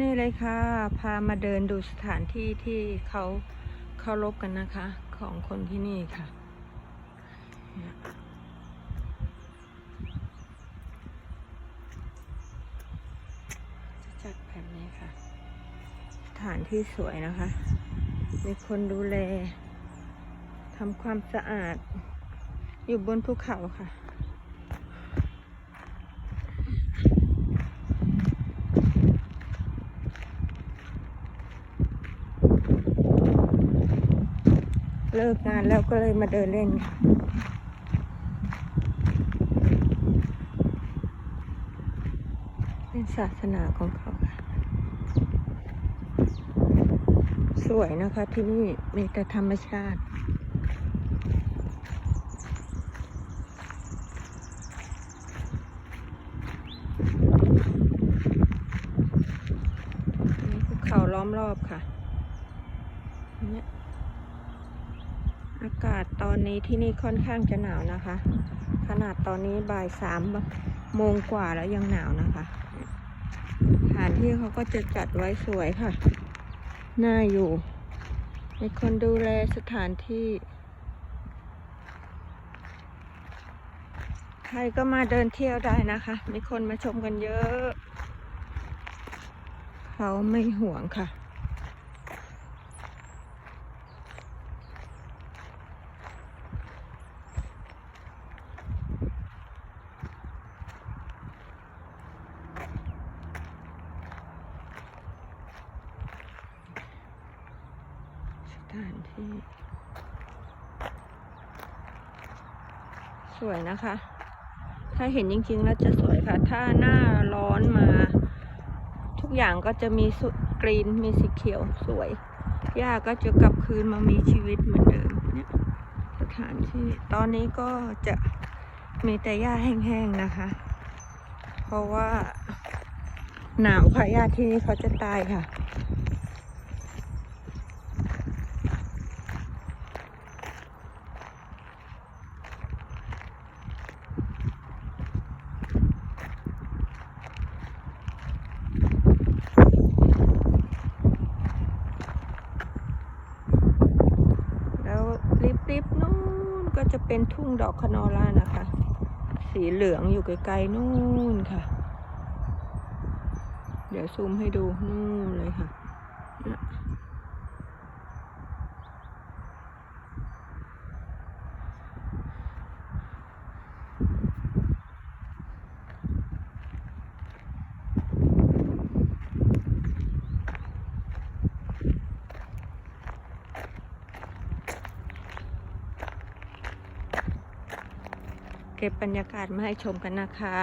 นี่เลยค่ะ พามาเดินดูสถานที่ที่เขาเคารพกันนะคะ ของคนที่นี่ค่ะจะจัดแบบนี้ค่ะ สถานที่สวยนะคะ มีคนดูแลทำความสะอาด อยู่บนภูเขาค่ะ เลิกงานแล้วก็เลยมาเดินเล่นค่ะเป็นศาสนาของเขาค่ะ สวยนะคะที่นี่มีแต่ธรรมชาติภูเขาล้อมรอบค่ะเนี่ย อากาศตอนนี้ที่นี่ค่อนข้างจะหนาวนะคะ ขนาดตอนนี้บ่ายสามโมงกว่าแล้วยังหนาวนะคะสถานที่เขาก็จะจัดไว้สวยค่ะน่าอยู่ มีคนดูแลสถานที่ ใครก็มาเดินเที่ยวได้นะคะ มีคนมาชมกันเยอะ เขาไม่ห่วงค่ะ ถานที่ สวยนะคะ ถ้าเห็นจริงๆแล้วจะสวยค่ะ ถ้าหน้าร้อนมา ทุกอย่างก็จะมีสุกรีนมีสีเขียวสวยหญ้าก็จะกลับคืนมามีชีวิตเหมือนเดิมเนี่ยสถานที่ตอนนี้ก็จะมีแต่หญ้าแห้งๆนะคะ เพราะว่าหนาวค่ะหญ้าที่นี่เขาจะตายค่ะ แล้ว ริบๆนู่นก็จะเป็นทุ่งดอกคะนอล่านะคะ สีเหลืองอยู่ไกลๆนู่นค่ะ เดี๋ยวซูมให้ดูนู่นเลยค่ะ ก็บบรรยากาศมาให้ชมกันนะคะ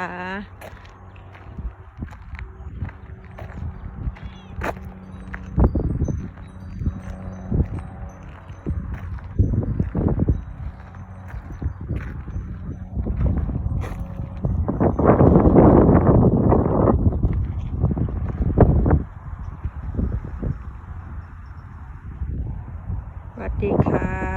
สวัสดีค่ะ